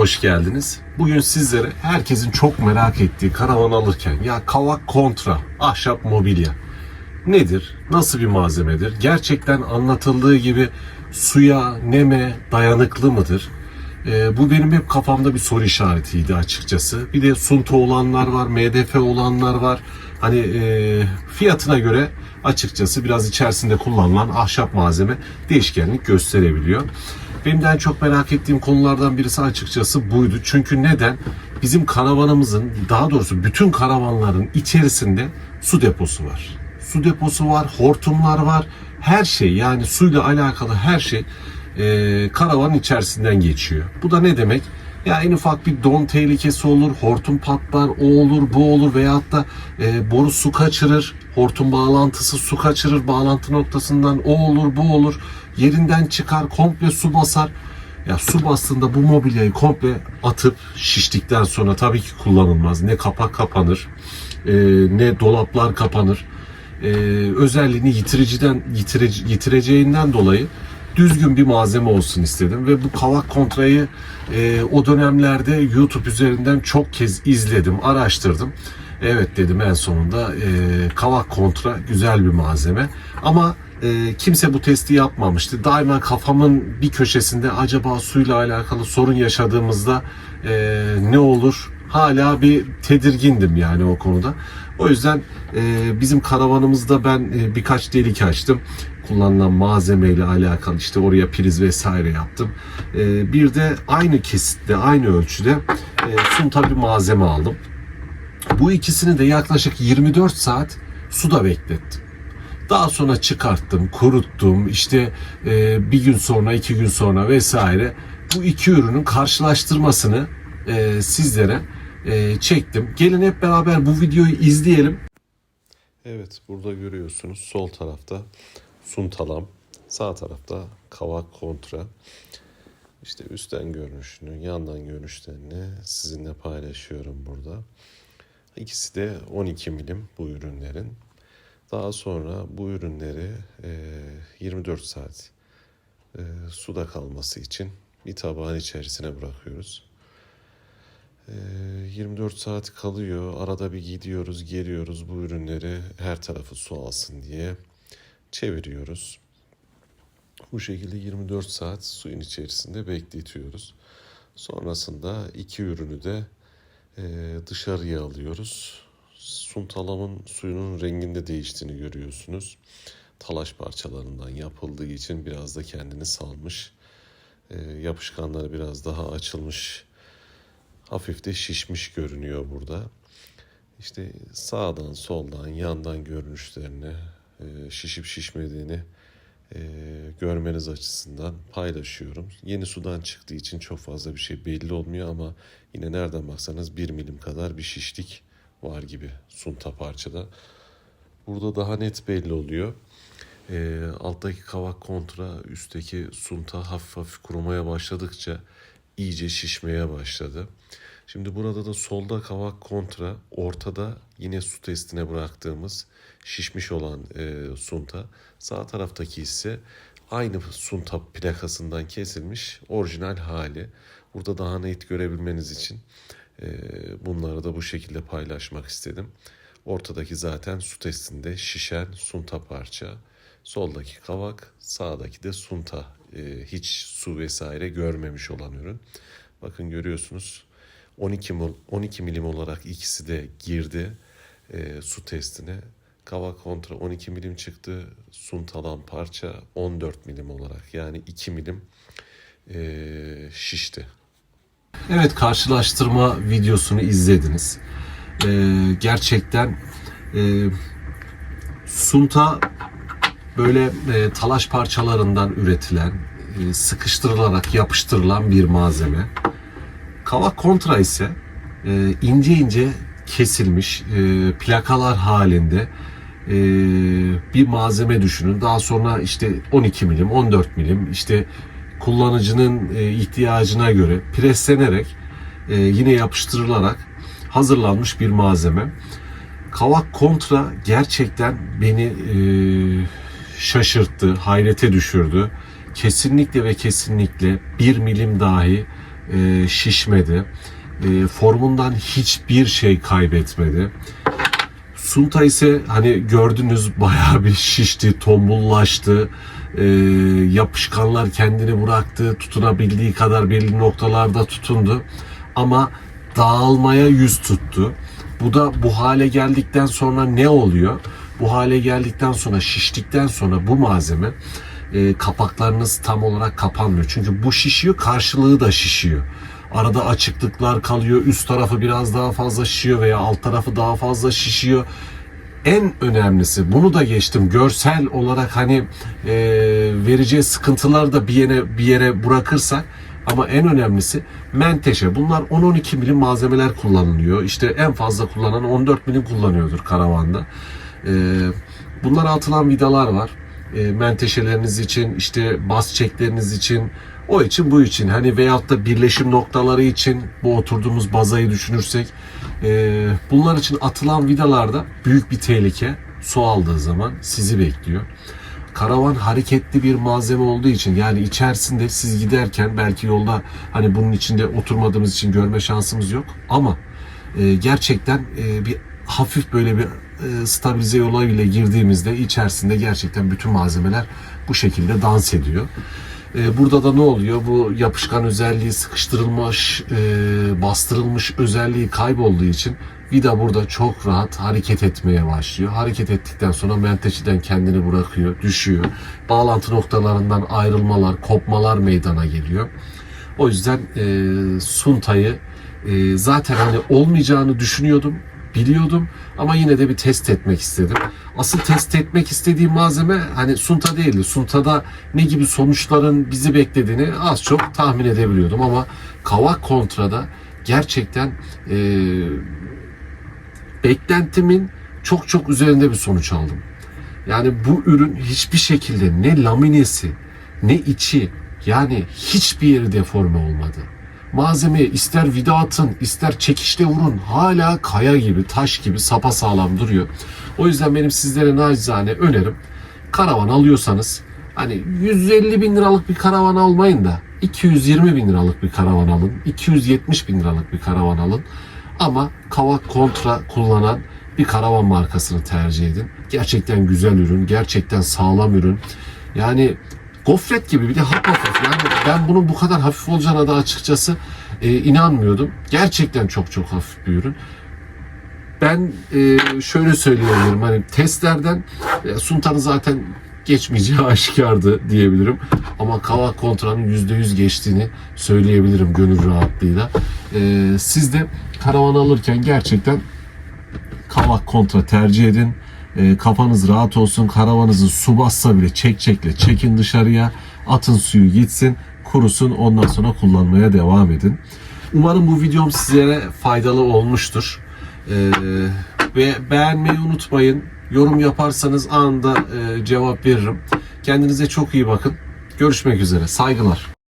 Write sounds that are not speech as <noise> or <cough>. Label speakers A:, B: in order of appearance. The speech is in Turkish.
A: hoş geldiniz. Bugün sizlere herkesin çok merak ettiği karavan alırken ya kavak kontra ahşap mobilya nedir? Nasıl bir malzemedir? Gerçekten anlatıldığı gibi suya, neme dayanıklı mıdır? Ee, bu benim hep kafamda bir soru işaretiydi açıkçası. Bir de sunta olanlar var, MDF olanlar var. Hani e, fiyatına göre açıkçası biraz içerisinde kullanılan ahşap malzeme değişkenlik gösterebiliyor. Benim de en çok merak ettiğim konulardan birisi açıkçası buydu. Çünkü neden? Bizim karavanımızın, daha doğrusu bütün karavanların içerisinde su deposu var. Su deposu var, hortumlar var. Her şey yani suyla alakalı her şey e, karavanın içerisinden geçiyor. Bu da ne demek? Ya en ufak bir don tehlikesi olur, hortum patlar, o olur, bu olur veyahut da e, boru su kaçırır, hortum bağlantısı su kaçırır bağlantı noktasından o olur, bu olur, yerinden çıkar, komple su basar. Ya su bastığında bu mobilyayı komple atıp şiştikten sonra tabii ki kullanılmaz. Ne kapak kapanır, e, ne dolaplar kapanır. E, özelliğini yitiriciden yitirece, yitireceğinden dolayı düzgün bir malzeme olsun istedim ve bu kavak kontrayı e, o dönemlerde YouTube üzerinden çok kez izledim, araştırdım. Evet dedim en sonunda e, kavak kontra güzel bir malzeme ama e, kimse bu testi yapmamıştı. Daima kafamın bir köşesinde acaba suyla alakalı sorun yaşadığımızda e, ne olur? Hala bir tedirgindim yani o konuda. O yüzden e, bizim karavanımızda ben e, birkaç delik açtım. Kullanılan malzemeyle alakalı işte oraya priz vesaire yaptım. E, bir de aynı kesitte, aynı ölçüde e, sunta bir malzeme aldım. Bu ikisini de yaklaşık 24 saat suda beklettim. Daha sonra çıkarttım, kuruttum. İşte e, bir gün sonra, iki gün sonra vesaire bu iki ürünün karşılaştırmasını e, sizlere e, çektim. Gelin hep beraber bu videoyu izleyelim. Evet, burada görüyorsunuz sol tarafta suntalam, sağ tarafta kavak kontra. İşte üstten görünüşünü, yandan görünüşlerini sizinle paylaşıyorum burada. İkisi de 12 milim bu ürünlerin. Daha sonra bu ürünleri e, 24 saat e, suda kalması için bir tabağın içerisine bırakıyoruz. E, 24 saat kalıyor. Arada bir gidiyoruz, geliyoruz bu ürünleri her tarafı su alsın diye çeviriyoruz. Bu şekilde 24 saat suyun içerisinde bekletiyoruz. Sonrasında iki ürünü de e, dışarıya alıyoruz. Suntalamın suyunun renginde değiştiğini görüyorsunuz. Talaş parçalarından yapıldığı için biraz da kendini salmış. E, yapışkanları biraz daha açılmış. Hafif de şişmiş görünüyor burada. İşte sağdan, soldan, yandan görünüşlerini, şişip şişmediğini e, görmeniz açısından paylaşıyorum. Yeni sudan çıktığı için çok fazla bir şey belli olmuyor ama yine nereden baksanız bir milim kadar bir şişlik var gibi sunta parçada. Burada daha net belli oluyor. E, alttaki kavak kontra üstteki sunta hafif hafif kurumaya başladıkça iyice şişmeye başladı. Şimdi burada da solda kavak kontra, ortada yine su testine bıraktığımız şişmiş olan e, sunta. Sağ taraftaki ise aynı sunta plakasından kesilmiş orijinal hali. Burada daha net görebilmeniz için e, bunları da bu şekilde paylaşmak istedim. Ortadaki zaten su testinde şişen sunta parça. Soldaki kavak, sağdaki de sunta. E, hiç su vesaire görmemiş olan ürün. Bakın görüyorsunuz 12, mil, 12 milim olarak ikisi de girdi e, su testine. Kavak kontra 12 milim çıktı. Suntalan parça 14 milim olarak yani 2 milim e, şişti. Evet karşılaştırma videosunu izlediniz. E, gerçekten e, sunta böyle e, talaş parçalarından üretilen, e, sıkıştırılarak yapıştırılan bir malzeme. Kavak kontra ise e, ince ince kesilmiş e, plakalar halinde e, bir malzeme düşünün. Daha sonra işte 12 milim, 14 milim işte kullanıcının e, ihtiyacına göre preslenerek e, yine yapıştırılarak hazırlanmış bir malzeme. Kavak kontra gerçekten beni e, şaşırttı, hayrete düşürdü. Kesinlikle ve kesinlikle bir milim dahi e, şişmedi. E, formundan hiçbir şey kaybetmedi. Sunta ise hani gördünüz <laughs> bayağı bir şişti, tombullaştı. E, yapışkanlar kendini bıraktı. Tutunabildiği kadar belli noktalarda tutundu. Ama dağılmaya yüz tuttu. Bu da bu hale geldikten sonra ne oluyor? Bu hale geldikten sonra şiştikten sonra bu malzeme e, kapaklarınız tam olarak kapanmıyor. Çünkü bu şişiyor karşılığı da şişiyor. Arada açıklıklar kalıyor. Üst tarafı biraz daha fazla şişiyor veya alt tarafı daha fazla şişiyor. En önemlisi bunu da geçtim. Görsel olarak hani e, vereceği sıkıntılar da bir yere bir yere bırakırsak ama en önemlisi menteşe. Bunlar 10-12 milim malzemeler kullanılıyor. İşte en fazla kullanan 14 milim kullanıyordur karavanda. E, bunlara atılan vidalar var. E, menteşeleriniz için, işte bas çekleriniz için, o için bu için hani veyahut da birleşim noktaları için bu oturduğumuz bazayı düşünürsek e, bunlar için atılan vidalarda büyük bir tehlike su aldığı zaman sizi bekliyor. Karavan hareketli bir malzeme olduğu için yani içerisinde siz giderken belki yolda hani bunun içinde oturmadığımız için görme şansımız yok ama e, gerçekten e, bir hafif böyle bir e, stabilize yoluyla girdiğimizde içerisinde gerçekten bütün malzemeler bu şekilde dans ediyor. E, burada da ne oluyor? Bu yapışkan özelliği sıkıştırılmış, e, bastırılmış özelliği kaybolduğu için vida burada çok rahat hareket etmeye başlıyor. Hareket ettikten sonra menteşeden kendini bırakıyor, düşüyor. Bağlantı noktalarından ayrılmalar, kopmalar meydana geliyor. O yüzden e, Sunta'yı e, zaten hani olmayacağını düşünüyordum, biliyordum ama yine de bir test etmek istedim. Asıl test etmek istediğim malzeme hani Sunta değildi. Sunta'da ne gibi sonuçların bizi beklediğini az çok tahmin edebiliyordum ama Kavak Kontra'da gerçekten e, beklentimin çok çok üzerinde bir sonuç aldım. Yani bu ürün hiçbir şekilde ne laminesi ne içi yani hiçbir yeri deforme olmadı. Malzemeye ister vida atın, ister çekişle vurun hala kaya gibi, taş gibi sapasağlam duruyor. O yüzden benim sizlere nacizane önerim karavan alıyorsanız hani 150 bin liralık bir karavan almayın da 220 bin liralık bir karavan alın, 270 bin liralık bir karavan alın. Ama Kavak Kontra kullanan bir karavan markasını tercih edin. Gerçekten güzel ürün, gerçekten sağlam ürün. Yani gofret gibi bir de hap hafif. Yani ben bunun bu kadar hafif olacağına da açıkçası e, inanmıyordum. Gerçekten çok çok hafif bir ürün. Ben e, şöyle söyleyebilirim hani testlerden e, Sunta'nın zaten geçmeyeceği <laughs> aşikardı diyebilirim. Ama Kavak Kontra'nın %100 geçtiğini söyleyebilirim gönül rahatlığıyla. E, siz de karavan alırken gerçekten Kavak Kontra tercih edin. E, kafanız rahat olsun. Karavanınızı su bassa bile çek çekle çekin dışarıya. Atın suyu gitsin. Kurusun. Ondan sonra kullanmaya devam edin. Umarım bu videom sizlere faydalı olmuştur. E, ve beğenmeyi unutmayın. Yorum yaparsanız anında e, cevap veririm. Kendinize çok iyi bakın. Görüşmek üzere. Saygılar.